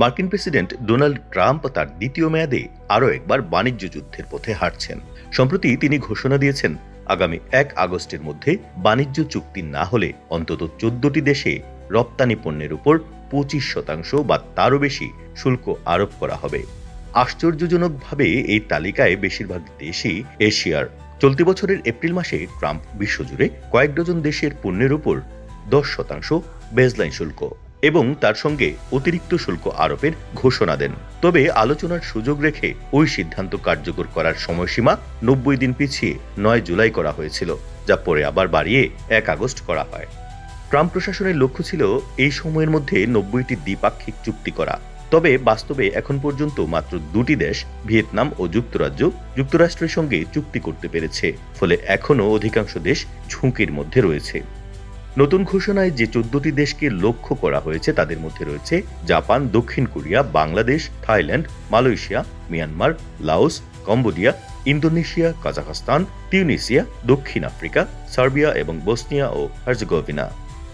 মার্কিন president Donald Trump তার দ্বিতীয় মেয়াদে আরও একবার বাণিজ্য যুদ্ধের পথে হাঁটছেন। সম্প্রতি তিনি ঘোষণা দিয়েছেন, আগামী এক আগস্টের মধ্যে বাণিজ্য চুক্তি না হলে অন্তত চোদ্দটি দেশে রপ্তানি পণ্যের উপর পঁচিশ শতাংশ বা তারও বেশি শুল্ক আরোপ করা হবে। আশ্চর্যজনকভাবে এই তালিকায় বেশিরভাগ দেশই এশিয়ার চলতি বছরের এপ্রিল মাসে ট্রাম্প বিশ্বজুড়ে কয়েক ডজন দেশের পণ্যের উপর দশ শতাংশ বেজলাইন শুল্ক। এবং তার সঙ্গে অতিরিক্ত শুল্ক আরোপের ঘোষণা দেন। তবে আলোচনার সুযোগ রেখে ওই সিদ্ধান্ত কার্যকর করার সময়সীমা নব্বই দিন পিছিয়ে নয় জুলাই করা হয়েছিল, যা পরে আবার বাড়িয়ে এক আগস্ট করা হয়। ট্রাম্প প্রশাসনের লক্ষ্য ছিল এই সময়ের মধ্যে নব্বইটি দ্বিপাক্ষিক চুক্তি করা। তবে বাস্তবে এখন পর্যন্ত মাত্র দুটি দেশ, ভিয়েতনাম ও যুক্তরাজ্য, যুক্তরাষ্ট্রের সঙ্গে চুক্তি করতে পেরেছে, ফলে এখনও অধিকাংশ দেশ ঝুঁকির মধ্যে রয়েছে। নতুন ঘোষণায় যে চোদ্দটি দেশকে লক্ষ্য করা হয়েছে, তাদের মধ্যে রয়েছে জাপান, দক্ষিণ Korea, Bangladesh, Thailand, Malaysia, Myanmar, Laos, Cambodia, Indonesia, Kazakhstan Tunisia দক্ষিণ আফ্রিকা, সার্বিয়া এবং বসনিয়া ও হার্জেগোভিনা।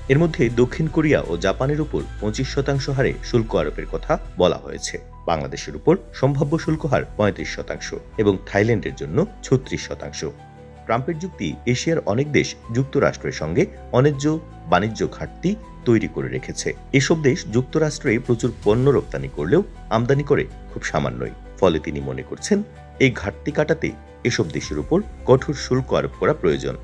এর মধ্যে দক্ষিণ কোরিয়া ও জাপানের উপর পঁচিশ শতাংশ হারে শুল্ক আরোপের কথা বলা হয়েছে। বাংলাদেশের উপর সম্ভাব্য শুল্ক হার পঁয়ত্রিশ শতাংশ এবং থাইল্যান্ডের জন্য ছত্রিশ শতাংশ। ট্রাম্পের যুক্তি এশিয়ার অনেক দেশ যুক্তরাষ্ট্রের সঙ্গে অন্যায্য বাণিজ্য ঘাটতি তৈরি করে রেখেছে। এসব দেশ যুক্তরাষ্ট্রে প্রচুর পণ্য রপ্তানি করলেও আমদানি করে খুব সামান্যই। ফলে তিনি মনে করছেন, এই ঘাটতি কাটাতে এসব দেশের উপর কঠোর শুল্ক আরোপ করা প্রয়োজন।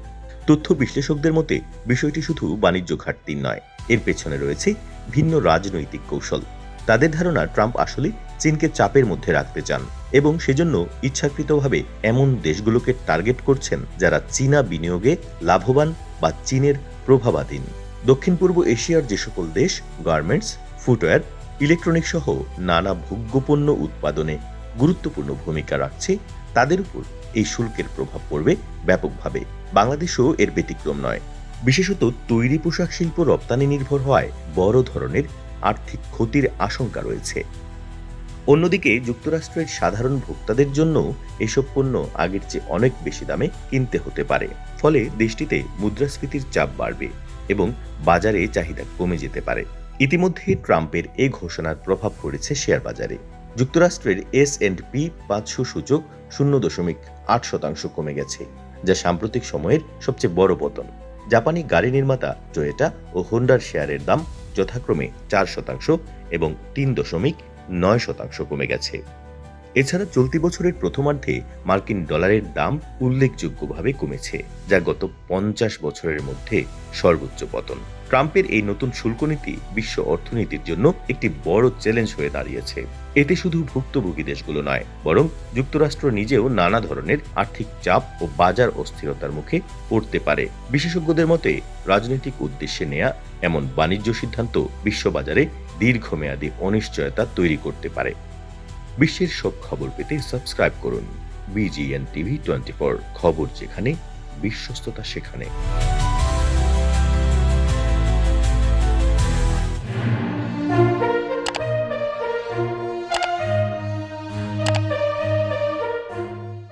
তথ্য বিশ্লেষকদের মতে, বিষয়টি শুধু বাণিজ্য ঘাটতি নয়, এর পেছনে রয়েছে ভিন্ন রাজনৈতিক কৌশল। তাদের ধারণা, ট্রাম্প আসলে চীনকে চাপের মধ্যে রাখতে চান। এবং সেজন্য ইচ্ছাকৃতভাবে এমন দেশগুলোকে টার্গেট করছেন যারা চীনা বিনিয়োগে লাভবান বা চীনের প্রভাবাধীন। দক্ষিণ পূর্ব এশিয়ার যে সকল দেশ, গার্মেন্টস, ফুটওয়্যার ইলেকট্রনিক সহ নানা ভোগ্যপণ্য উৎপাদনে গুরুত্বপূর্ণ ভূমিকা রাখছে, তাদের উপর এই শুল্কের প্রভাব পড়বে ব্যাপকভাবে। বাংলাদেশও এর ব্যতিক্রম নয়। বিশেষত তৈরি পোশাক শিল্প রপ্তানি নির্ভর হওয়ায় বড় ধরনের আর্থিক ক্ষতির আশঙ্কা রয়েছে। অন্যদিকে যুক্তরাষ্ট্রের সাধারণ ভোক্তাদের জন্য এসব পণ্য আগের চেয়ে অনেক বেশি দামে কিনতে হতে পারে। ফলে দেশটিতে মুদ্রাস্ফীতির চাপ বাড়বে এবং বাজারে চাহিদা কমে যেতে পারে। ইতিমধ্যে ট্রাম্পের এই ঘোষণার প্রভাব পড়েছে শেয়ার বাজারে। যুক্তরাষ্ট্রের এস এন্ড পি পাঁচশো সূচক শূন্য দশমিক আট শতাংশ কমে গেছে, যা সাম্প্রতিক সময়ের সবচেয়ে বড় পতন। জাপানি গাড়ি নির্মাতা টয়োটা ও হোন্ডার শেয়ারের দাম যথাক্রমে চার শতাংশ এবং তিন দশমিক নয় শতাংশ কমে গেছে। এছাড়া চলতি বছরের প্রথমার্ধে মার্কিন ডলারের দাম উল্লেখযোগ্যভাবে কমেছে, যা গত পঞ্চাশ বছরের মধ্যে সর্বোচ্চ পতন। ট্রাম্পের এই নতুন শুল্ক নীতি বিশ্ব অর্থনীতির জন্য একটি বড় চ্যালেঞ্জ হয়ে দাঁড়িয়েছে। এতে শুধু ভুক্তভোগী দেশগুলো নয়, বরং যুক্তরাষ্ট্র নিজেও নানা ধরনের আর্থিক চাপ ও বাজার অস্থিরতার মুখে পড়তে পারে। বিশেষজ্ঞদের মতে, রাজনৈতিক উদ্দেশ্যে নেয়া এমন বাণিজ্য সিদ্ধান্ত বিশ্ববাজারে দীর্ঘমেয়াদী অনিশ্চয়তা তৈরি করতে পারে। বিশ্বের সব খবর পেতে সাবস্ক্রাইব করুন। বিজিএন টিভি টোয়েন্টি খবর যেখানে, বিশ্বস্ততা সেখানে।